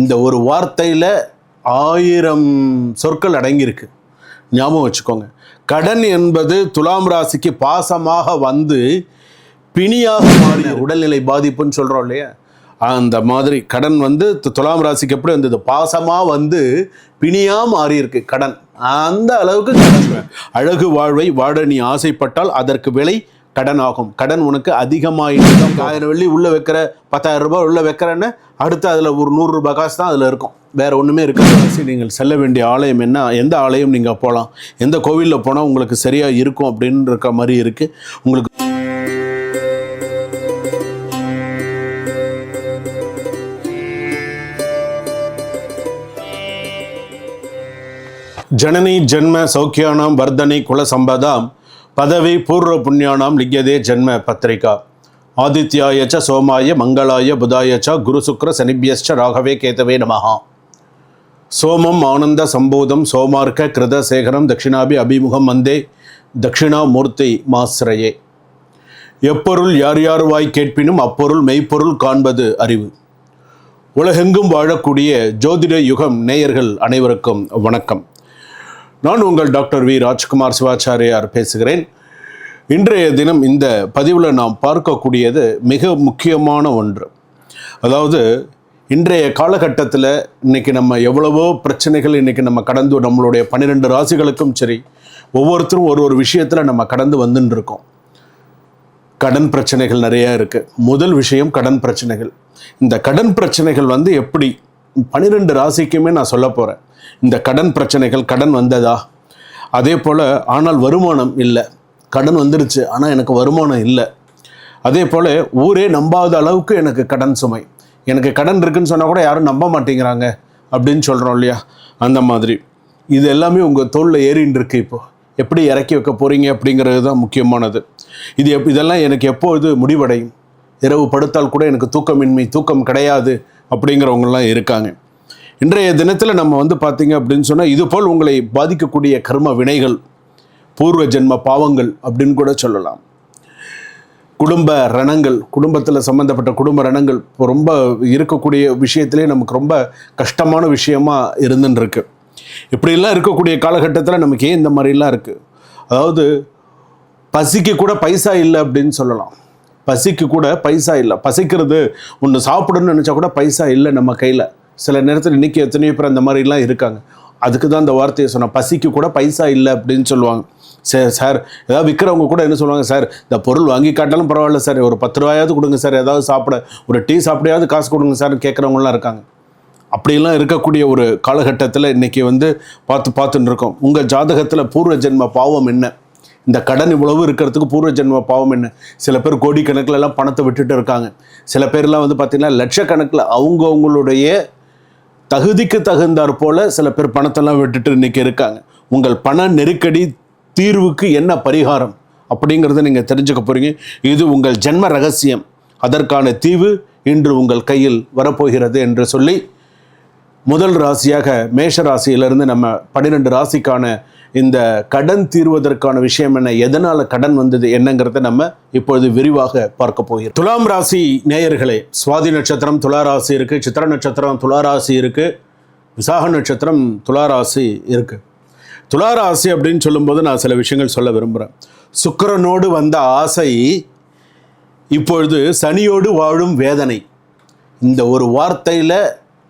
இந்த ஒரு வார்த்தையில் ஆயிரம் சொற்கள் அடங்கியிருக்கு. ஞாபகம் வச்சுக்கோங்க. கடன் என்பது துலாம் ராசிக்கு பாசமாக வந்து பிணியாக மாறிய உடல்நிலை பாதிப்புன்னு சொல்கிறோம் இல்லையா? அந்த மாதிரி கடன் வந்து துலாம் ராசிக்கு எப்படி வந்தது? பாசமாக வந்து பிணியாக மாறி இருக்கு கடன். அந்த அளவுக்கு அழகு வாழ்வை வாழ நீ ஆசைப்பட்டால் அதற்கு விலை கடன் ஆகும் கடன் உனக்கு அதிகமாகிடும் ஆயிரம் வெள்ளி உள்ளே வைக்கிற பத்தாயிரம் ரூபாய் உள்ளே வைக்கிறேன்னு அடுத்து அதில் ஒரு நூறுரூபா காசு தான் அதில் இருக்கும். வேறு ஒன்றுமே இருக்காது நீங்கள் செல்ல வேண்டிய ஆலயம் என்ன? எந்த ஆலயம் நீங்கள் போகலாம் எந்த கோவிலில் போனால் உங்களுக்கு சரியாக இருக்கும் அப்படின்னு இருக்க மாதிரி இருக்குது உங்களுக்கு ஜனனி ஜென்ம சௌக்கியானாம் வர்தனை குல சம்பதாம் பதவி பூர்வ புண்ணியானாம் லிங்கதே ஜென்ம பத்திரிகா. ஆதித்யாய ச சோமாய மங்களாய புதாய ச குரு சுக்ர சனிபியஸ்ச ராகவே கேதவே நமஹா. சோமம் ஆனந்த சம்போதம் சோமார்க்க கிருத சேகரம் தட்சிணாபி அபிமுகம் வந்தே தட்சிணாமூர்த்தி மாஸ்ரயே. எப்பொருள் யார் யார் வாய் கேட்பினும் அப்பொருள் மெய்ப்பொருள் காண்பது அறிவு. உலகெங்கும் வாழக்கூடிய ஜோதிட யுகம் நேயர்கள் அனைவருக்கும் வணக்கம். நான் உங்கள் டாக்டர் வி ராஜ்குமார் சிவாச்சாரியார் பேசுகிறேன். இன்றைய தினம் இந்த பதிவில் நாம் பார்க்கக்கூடியது மிக முக்கியமான ஒன்று. அதாவது இன்றைய காலகட்டத்தில் இன்னைக்கு நம்ம எவ்வளவோ பிரச்சனைகள் இன்றைக்கி நம்ம கடந்து நம்மளுடைய பன்னிரெண்டு ராசிகளுக்கும் சரி ஒவ்வொருத்தரும் ஒரு ஒரு விஷயத்தில் நம்ம கடந்து வந்துன்னு இருக்கோம் கடன் பிரச்சனைகள் நிறையா இருக்குது முதல் விஷயம் கடன் பிரச்சனைகள். இந்த கடன் பிரச்சனைகள் வந்து எப்படி பன்னிரெண்டு ராசிக்குமே நான் சொல்ல போகிறேன் இந்த கடன் பிரச்சனைகள் கடன் வந்ததா? அதே போல் ஆனால் வருமானம் இல்லை. கடன் வந்துருச்சு ஆனால் எனக்கு வருமானம் இல்லை. அதே போல் ஊரே நம்பாத அளவுக்கு எனக்கு கடன் சுமை. எனக்கு கடன் இருக்குன்னு சொன்னால் கூட யாரும் நம்ப மாட்டேங்கிறாங்க அப்படின்னு சொல்கிறோம் இல்லையா? அந்த மாதிரி. இது எல்லாமே உங்கள் தோளில் ஏறின்னு இருக்கு இப்போது எப்படி இறக்கி வைக்க போகிறீங்க அப்படிங்கிறது தான் முக்கியமானது. இது எப் இதெல்லாம் எனக்கு எப்போது முடிவடையும்? இரவு படுத்தால் கூட எனக்கு தூக்கமின்மை தூக்கம் கிடையாது. அப்படிங்கிறவங்களாம் இருக்காங்க. இன்றைய தினத்தில் நம்ம வந்து பார்த்தீங்க அப்படின்னு சொன்னால் இதுபோல் உங்களை பாதிக்கக்கூடிய கர்ம வினைகள் பூர்வ ஜென்ம பாவங்கள் அப்படின்னு கூட சொல்லலாம். குடும்ப ரணங்கள் குடும்பத்தில் சம்மந்தப்பட்ட குடும்ப ரணங்கள் இப்போ ரொம்ப இருக்கக்கூடிய விஷயத்திலே நமக்கு ரொம்ப கஷ்டமான விஷயமா இருந்துன்னு இப்படிலாம் இருக்கக்கூடிய காலகட்டத்தில் நமக்கு ஏன் இந்த மாதிரிலாம் இருக்குது அதாவது பசிக்கு கூட பைசா இல்லை அப்படின்னு சொல்லலாம். பசிக்கு கூட பைசா இல்லை. பசிக்கிறது ஒன்று சாப்பிடணும்னு நினச்சா கூட பைசா இல்லை நம்ம கையில். சில நேரத்தில் இன்றைக்கி எத்தனையோ பேர் அந்த மாதிரிலாம் இருக்காங்க. அதுக்கு தான் அந்த வார்த்தையை சொன்னேன் பசிக்கு கூட பைசா இல்லை அப்படின்னு சொல்லுவாங்க. சார் சார் ஏதாவது விற்கிறவங்க கூட என்ன சொல்லுவாங்க சார் இந்த பொருள் வாங்கி காட்டாலும் பரவாயில்ல சார். ஒரு பத்து ரூபாயாவது கொடுங்க சார். ஏதாவது சாப்பிட ஒரு டீ சாப்பிடையாவது காசு கொடுங்க சார் கேட்குறவங்களாம் இருக்காங்க. அப்படிலாம் இருக்கக்கூடிய ஒரு காலகட்டத்தில் இன்றைக்கி வந்து பார்த்து பார்த்துன்னு இருக்கோம். உங்கள் ஜாதகத்தில் பூர்வ ஜென்ம பாவம் என்ன? இந்த கடன் இவ்வளவு இருக்கிறதுக்கு பூர்வ ஜென்ம பாவம் என்ன? சில பேர் கோடிக்கணக்கில் எல்லாம் பணத்தை விட்டுட்டு இருக்காங்க. சில பேர்லாம் வந்து பார்த்திங்கன்னா லட்சக்கணக்கில் அவங்கவுங்களுடைய தகுதிக்கு தகுந்தாற் போல சில பேர் பணத்தெல்லாம் விட்டுட்டு இன்றைக்கி இருக்காங்க. உங்கள் பண நெருக்கடி தீர்வுக்கு என்ன பரிகாரம்? அப்படிங்கிறத நீங்கள் தெரிஞ்சுக்க போகிறீங்க இது உங்கள் ஜென்ம ரகசியம். அதற்கான தீவு இன்று உங்கள் கையில் வரப்போகிறது என்று சொல்லி முதல் ராசியாக மேஷ ராசியிலிருந்து நம்ம பன்னிரெண்டு ராசிக்கான இந்த கடன் தீர்வதற்கான விஷயம் என்ன? எதனால கடன் வந்தது என்னங்கிறத நம்ம இப்பொழுது விரிவாக பார்க்க போகிறோம். துலாம் ராசி நேயர்களே சுவாதி நட்சத்திரம் துலா ராசி இருக்கு சித்திர நட்சத்திரம் துலா ராசி இருக்கு விசாக நட்சத்திரம் துலா ராசி இருக்கு. துலா ராசி அப்படின்னு சொல்லும்போது நான் சில விஷயங்கள் சொல்ல விரும்புகிறேன் சுக்கரனோடு வந்த ஆசை இப்பொழுது சனியோடு வாழும் வேதனை. இந்த ஒரு வார்த்தையில்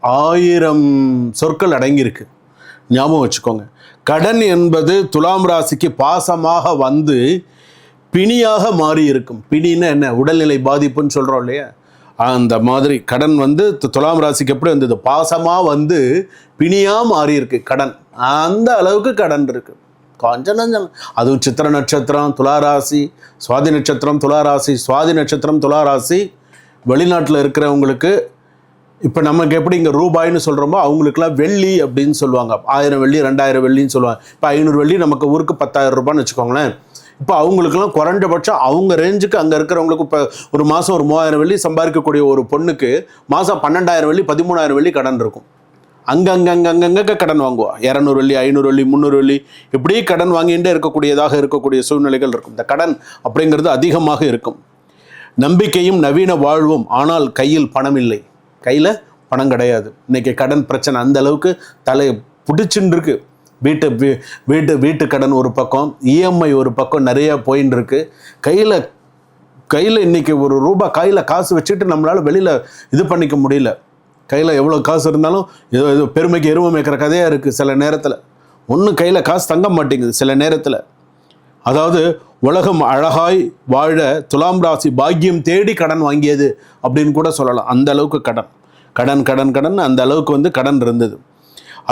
ஆயிரம் சொற்கள் அடங்கியிருக்கு. ஞாபகம் வச்சுக்கோங்க. கடன் என்பது துலாம் ராசிக்கு பாசமாக வந்து பிணியாக மாறி இருக்கும் பிணின்னா என்ன? உடல்நிலை பாதிப்புன்னு சொல்கிறோம் இல்லையா? அந்த மாதிரி கடன் வந்து துலாம் ராசிக்கு எப்படி வந்தது? பாசமாக வந்து பிணியாக மாறி இருக்கு கடன். அந்த அளவுக்கு கடன் இருக்கு. கொஞ்சம் நஞ்சம் அதுவும் சித்திர நட்சத்திரம் துளாராசி சுவாதி நட்சத்திரம் துளாராசி சுவாதி நட்சத்திரம் துளாராசி வெளிநாட்டில் இருக்கிறவங்களுக்கு இப்போ நமக்கு எப்படி இங்கே ரூபாய்னு சொல்கிறோமோ அவங்களுக்குலாம் வெள்ளி அப்படின்னு சொல்லுவாங்க. ஆயிரம் வெள்ளி ரெண்டாயிரம் வெள்ளின்னு சொல்லுவாங்க. இப்போ ஐநூறு வெள்ளி நமக்கு ஊருக்கு பத்தாயிரம் ரூபான்னு வச்சுக்கோங்களேன். இப்போ அவங்களுக்குலாம் குறைஞ்சபட்சம் அவங்க ரேஞ்சுக்கு அங்கே இருக்கிறவங்களுக்கு இப்போ ஒரு மாதம் ஒரு மூவாயிரம் வெள்ளி சம்பாதிக்கக்கூடிய ஒரு பொண்ணுக்கு மாதம் பன்னெண்டாயிரம் வெள்ளி பதிமூணாயிரம் வெள்ளி கடன் இருக்கும். அங்கங்கங்கங்கங்க கடன் வாங்குவா. இரநூறு வெள்ளி ஐநூறு வெள்ளி முந்நூறு வெள்ளி இப்படியே கடன் வாங்கிட்டே இருக்கக்கூடியதாக இருக்கக்கூடிய சூழ்நிலைகள் இருக்கும். இந்த கடன் அப்படிங்கிறது அதிகமாக இருக்கும். நம்பிக்கையும் நவீன வாழ்வும் ஆனால் கையில் பணம் இல்லை. கையில் பணம் கிடையாது. இன்னைக்கு கடன் பிரச்சனை அந்த அளவுக்கு தலை பிடிச்சுன்னு இருக்கு வீட்டு வீ- வீட்டு வீட்டு கடன் ஒரு பக்கம் இஎம்ஐ ஒரு பக்கம் நிறையா போயின்னு இருக்கு கையில் கையில் இன்னைக்கு ஒரு ரூபா கையில் காசு வச்சுட்டு நம்மளால் வெளியில் இது பண்ணிக்க முடியல. கையில் எவ்வளோ காசு இருந்தாலும் ஏதோ ஏதோ பெருமைக்கு எருமை மேய்க்கிற கதையாக இருக்குது சில நேரத்தில். ஒன்றும் கையில் காசு தங்க மாட்டேங்குது சில நேரத்தில். அதாவது உலகம் அழகாய் வாழ துலாம் ராசி பாக்கியம் தேடி கடன் வாங்கியது அப்படின்னு கூட சொல்லலாம். அந்த அளவுக்கு கடன். கடன் கடன் கடன் அந்த அளவுக்கு வந்து கடன் இருந்தது.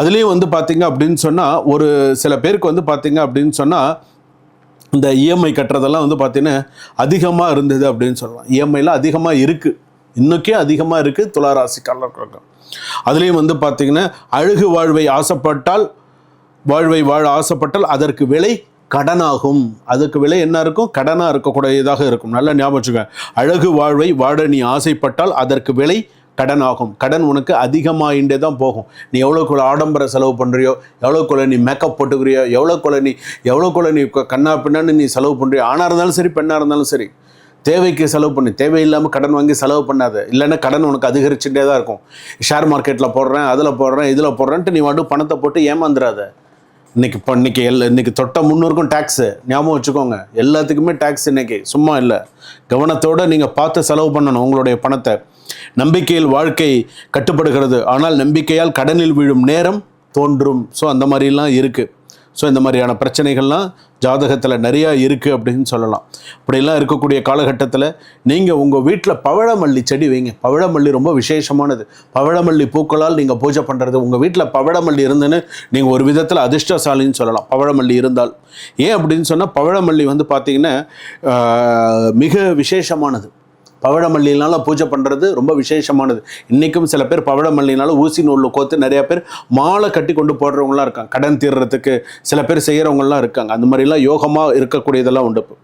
அதுலேயும் வந்து பார்த்தீங்க அப்படின்னு சொன்னால் ஒரு சில பேருக்கு வந்து பார்த்தீங்க அப்படின்னு சொன்னால் இந்த இஎம்ஐ கட்டுறதெல்லாம் வந்து பார்த்தீங்கன்னா அதிகமாக இருந்தது அப்படின்னு சொல்லலாம். இஎம்ஐலாம் அதிகமாக இருக்குது இன்னுக்கே அதிகமாக இருக்குது துளாராசிக்காரர்களுக்கு அதுலேயும் வந்து பார்த்தீங்கன்னா அழகு வாழ்வை ஆசைப்பட்டால் வாழ்வை வாழ ஆசைப்பட்டால் அதற்கு விலை கடனாகும். அதுக்கு விலை என்ன இருக்கும்? கடனாக இருக்கக்கூடியதாக இருக்கும். நல்லா ஞாபகம் வச்சுக்க அழகு வாழ்வை வாழ நீ ஆசைப்பட்டால் அதற்கு விலை கடன் ஆகும் கடன் உனக்கு அதிகமாகிண்டே தான் போகும். நீ எவ்வளோக்குள்ள ஆடம்பர செலவு பண்ணுறியோ எவ்வளோக்குள்ள நீ மேக்கப் போட்டுக்கிறியோ எவ்வளோக்குள்ள நீ எவ்வளோக்குள்ள நீ கண்ணா பின்னான்னு நீ செலவு பண்ணுறியோ ஆணாக இருந்தாலும் சரி பெண்ணாக இருந்தாலும் சரி தேவைக்கு செலவு பண்ணு. தேவையில்லாமல் கடன் வாங்கி செலவு பண்ணாத. இல்லைன்னா கடன் உனக்கு அதிகரிச்சுட்டே தான் இருக்கும். ஷேர் மார்க்கெட்டில் போடுறேன் அதில் போடுறேன் இதில் போடுறேன்ட்டு நீ மட்டும் பணத்தை போட்டு ஏமாந்துடாத இன்னைக்கு இப்போ இன்னைக்கு எல் இன்னைக்கு தொட்ட முன்னூறுக்கும் டேக்ஸு ஞாபகம் வச்சுக்கோங்க. எல்லாத்துக்குமே டேக்ஸ் இன்னைக்கு. சும்மா இல்லை. கவனத்தோடு நீங்கள் பார்த்து செலவு பண்ணணும் உங்களுடைய பணத்தை. நம்பிக்கையில் வாழ்க்கை கட்டுப்படுகிறது. ஆனால் நம்பிக்கையால் கடனில் விழும் நேரம் தோன்றும். ஸோ அந்த மாதிரிலாம் இருக்குது ஸோ இந்த மாதிரியான பிரச்சனைகள்லாம் ஜாதகத்தில் நிறையா இருக்குது அப்படின்னு சொல்லலாம். இப்படிலாம் இருக்கக்கூடிய காலகட்டத்தில் நீங்கள் உங்கள் வீட்டில் பவழமல்லி செடி வைங்க. பவழமல்லி ரொம்ப விசேஷமானது. பவழமல்லி பூக்களால் நீங்கள் பூஜை பண்ணுறது உங்கள் வீட்டில் பவழமல்லி இருந்துன்னு நீங்கள் ஒரு விதத்தில் அதிர்ஷ்டசாலின்னு சொல்லலாம். பவழமல்லி இருந்தால். ஏன் அப்படின்னு சொன்னால் பவழமல்லி வந்து பார்த்திங்கன்னா மிக விசேஷமானது. பவழமல்லினால பூஜை பண்ணுறது ரொம்ப விசேஷமானது. இன்றைக்கும் சில பேர் பவழமல்லினால ஊசி நூலில் கோத்து நிறையா பேர் மாலை கட்டி கொண்டு போடுறவங்களாம் இருக்காங்க. கடன் தீர்றதுக்கு சில பேர் செய்கிறவங்களாம் இருக்காங்க. அந்த மாதிரிலாம் யோகமாக இருக்கக்கூடியதெல்லாம் உண்டு. இப்போ.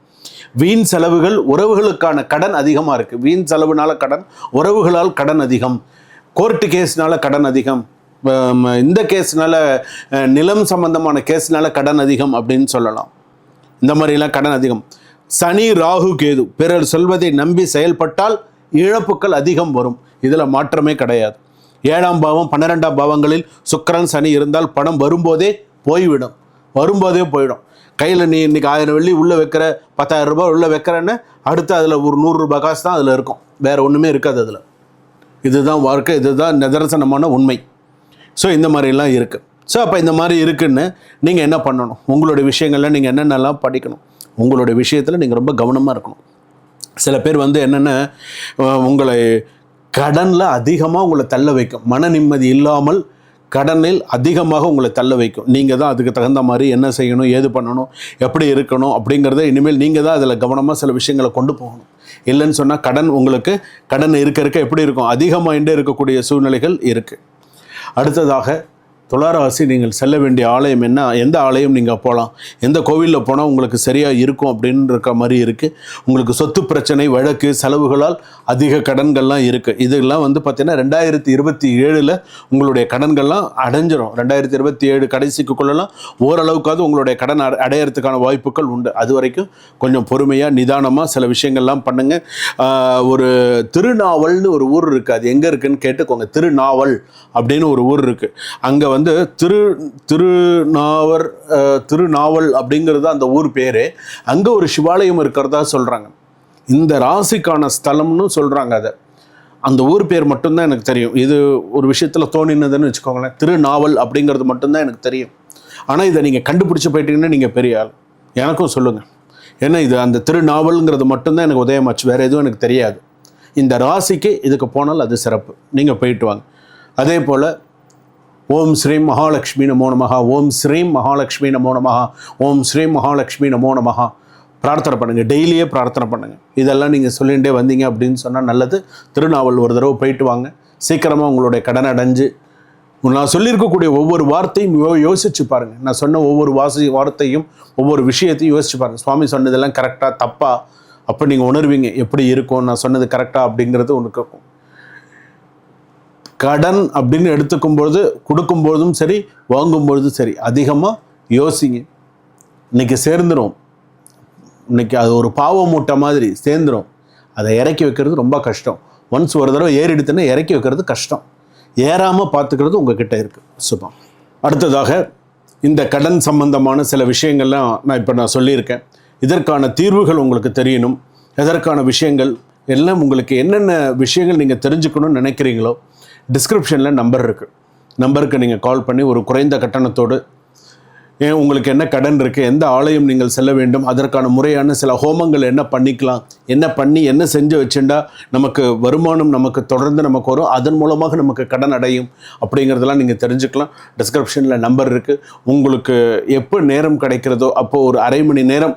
வீண் செலவுகள் உறவுகளுக்கான கடன் அதிகமாக இருக்குது வீண் செலவுனால கடன் உறவுகளால் கடன் அதிகம். கோர்ட்டு கேஸ்னால கடன் அதிகம். இந்த கேஸ்னால நிலம் சம்பந்தமான கேஸ்னால கடன் அதிகம் அப்படின்னு சொல்லலாம். இந்த மாதிரிலாம் கடன் அதிகம். சனி ராகு கேது பிறர் சொல்வதை நம்பி செயல்பட்டால் இழப்புகள் அதிகம் வரும். இதில் மாற்றமே கிடையாது. ஏழாம் பாவம் பன்னிரெண்டாம் பாவங்களில் சுக்கரன் சனி இருந்தால் பணம் வரும்போதே போய்விடும். வரும்போதே போயிடும். கையில் நீ இன்னைக்கு ஆயிரம் வெள்ளி உள்ளே வைக்கிற பத்தாயிரம் ரூபாய் உள்ளே வைக்கிறேன்னு அடுத்து அதில் ஒரு நூறுரூபா காசு தான் அதில் இருக்கும். வேறு ஒன்றுமே இருக்காது அதில். இதுதான் வாழ்க்கை இதுதான் நிதர்சனமான உண்மை. ஸோ இந்த மாதிரிலாம் இருக்குது ஸோ அப்போ இந்த மாதிரி இருக்குன்னு நீங்கள் என்ன பண்ணணும்? உங்களுடைய விஷயங்கள்லாம் நீங்கள் என்னென்னலாம் படிக்கணும்? உங்களுடைய விஷயத்தில் நீங்கள் ரொம்ப கவனமாக இருக்கணும். சில பேர் வந்து என்னென்ன உங்களை கடனில் அதிகமாக உங்களை தள்ள வைக்கும். மன நிம்மதி இல்லாமல் கடனில் அதிகமாக உங்களை தள்ள வைக்கும். நீங்கள் தான் அதுக்கு தகுந்த மாதிரி என்ன செய்யணும் ஏது பண்ணணும் எப்படி இருக்கணும் அப்படிங்கிறத இனிமேல் நீங்கள் தான் அதில் கவனமாக சில விஷயங்களை கொண்டு போகணும். இல்லைன்னு சொன்னால் கடன் உங்களுக்கு கடன் இருக்க இருக்க எப்படி இருக்கும்? அதிகமாகிட்டே இருக்கக்கூடிய சூழ்நிலைகள் இருக்குது அடுத்ததாக துளாராசி நீங்கள் செல்ல வேண்டிய ஆலயம் என்ன? எந்த ஆலயம் நீங்கள் போகலாம் எந்த கோவிலில் போனால் உங்களுக்கு சரியாக இருக்கும் அப்படின்னு இருக்க மாதிரி இருக்குது உங்களுக்கு சொத்து பிரச்சனை வழக்கு செலவுகளால் அதிக கடன்கள்லாம் இருக்குது இதெல்லாம் வந்து பார்த்தீங்கன்னா ரெண்டாயிரத்தி இருபத்தி ஏழில் உங்களுடைய கடன்கள்லாம் அடைஞ்சிரும். ரெண்டாயிரத்தி இருபத்தி ஏழு கடைசிக்குள்ளெல்லாம் ஓரளவுக்காவது உங்களுடைய கடன் அடை- அடையறதுக்கான வாய்ப்புகள் உண்டு. அது வரைக்கும் கொஞ்சம் பொறுமையாக நிதானமாக சில விஷயங்கள்லாம் பண்ணுங்கள் ஒரு திருநாவல்னு ஒரு ஊர் இருக்குது அது எங்கே இருக்குதுன்னு கேட்டுக்கோங்க. திருநாவல் அப்படின்னு ஒரு ஊர் இருக்குது அங்கே வந்து திரு திருநாவர் திருநாவல் அப்படிங்கிறது அந்த ஊர் பேர். அங்கே ஒரு சிவாலயம் இருக்கிறதா சொல்கிறாங்க இந்த ராசிக்கான ஸ்தலம்னு சொல்கிறாங்க அதை. அந்த ஊர் பேர் மட்டும்தான் எனக்கு தெரியும். இது ஒரு விஷயத்தில் தோணினதுன்னு வச்சுக்கோங்களேன். திருநாவல் அப்படிங்கிறது மட்டும்தான் எனக்கு தெரியும். ஆனால் இதை நீங்கள் கண்டுபிடிச்சி போயிட்டீங்கன்னா நீங்கள் பெரிய ஆள். எனக்கும் சொல்லுங்கள் ஏன்னா இது அந்த திருநாவல்ங்கிறது மட்டும்தான் எனக்கு உதயமாச்சு. வேறு எதுவும் எனக்கு தெரியாது. இந்த ராசிக்கு இதுக்கு போனால் அது சிறப்பு. நீங்கள் போயிட்டு வாங்க. அதே போல் ஓம் ஸ்ரீம் மகாலட்சுமி நமோ நமஹா. ஓம் ஸ்ரீம் மகாலட்சுமி நமோ நமஹா. ஓம் ஸ்ரீம் மகாலட்சுமி நமோ நமஹா. பிரார்த்தனை பண்ணுங்கள் டெய்லியே பிரார்த்தனை பண்ணுங்கள் இதெல்லாம் நீங்கள் சொல்லிகிட்டே வந்தீங்க அப்படின்னு சொன்னால் நல்லது. திருநாவல் ஒரு தடவை போயிட்டு வாங்க. சீக்கிரமாக உங்களுடைய கடன் அடைஞ்சு நான் சொல்லியிருக்கக்கூடிய ஒவ்வொரு வார்த்தையும் யோ யோசிச்சு பாருங்கள் நான் சொன்ன ஒவ்வொரு வாசி வார்த்தையும் ஒவ்வொரு விஷயத்தையும் யோசிச்சு பாருங்கள் சுவாமி சொன்னதெல்லாம் கரெக்டாக தப்பா அப்போ நீங்கள் உணர்வீங்க. எப்படி இருக்கும் நான் சொன்னது கரெக்டாக அப்படிங்கிறது உனக்கு கேட்கும் கடன் அப்படின்னு எடுத்துக்கும் போது கொடுக்கும் கொடுக்கும்பொழுதும் சரி வாங்கும்பொழுதும் சரி அதிகமாக யோசிங்க. இன்னைக்கு சேர்ந்துடும் இன்னைக்கு அது ஒரு பாவ மூட்டை மாதிரி சேர்ந்துடும் அதை இறக்கி வைக்கிறது ரொம்ப கஷ்டம். ஒன்ஸ் ஒரு தடவை ஏறிடுத்துன்னா இறக்கி வைக்கிறது கஷ்டம். ஏறாமல் பார்த்துக்கிறது உங்ககிட்ட இருக்குது சுபம். அடுத்ததாக இந்த கடன் சம்பந்தமான சில விஷயங்கள்லாம் நான் இப்போ நான் சொல்லியிருக்கேன். இதற்கான தீர்வுகள் உங்களுக்கு தெரியணும். எதற்கான விஷயங்கள்? எல்லாம் உங்களுக்கு என்னென்ன விஷயங்கள் நீங்கள் தெரிஞ்சுக்கணும்னு நினைக்கிறீங்களோ டிஸ்கிரிப்ஷனில் நம்பர் இருக்குது நம்பருக்கு நீங்கள் கால் பண்ணி ஒரு குறைந்த கட்டணத்தோடு ஏன் உங்களுக்கு என்ன கடன் இருக்குது எந்த ஆலயம் நீங்கள் செல்ல வேண்டும் அதற்கான முறையான சில ஹோமங்கள் என்ன பண்ணிக்கலாம் என்ன பண்ணி என்ன செஞ்சு வச்சுட்டா நமக்கு வருமானம் நமக்கு தொடர்ந்து நமக்கு வரும் அதன் மூலமாக நமக்கு கடன் அடையும் அப்படிங்கிறதெல்லாம் நீங்கள் தெரிஞ்சுக்கலாம். டிஸ்கிரிப்ஷனில் நம்பர் இருக்குது உங்களுக்கு எப்போ நேரம் கிடைக்கிறதோ அப்போது ஒரு அரை மணி நேரம்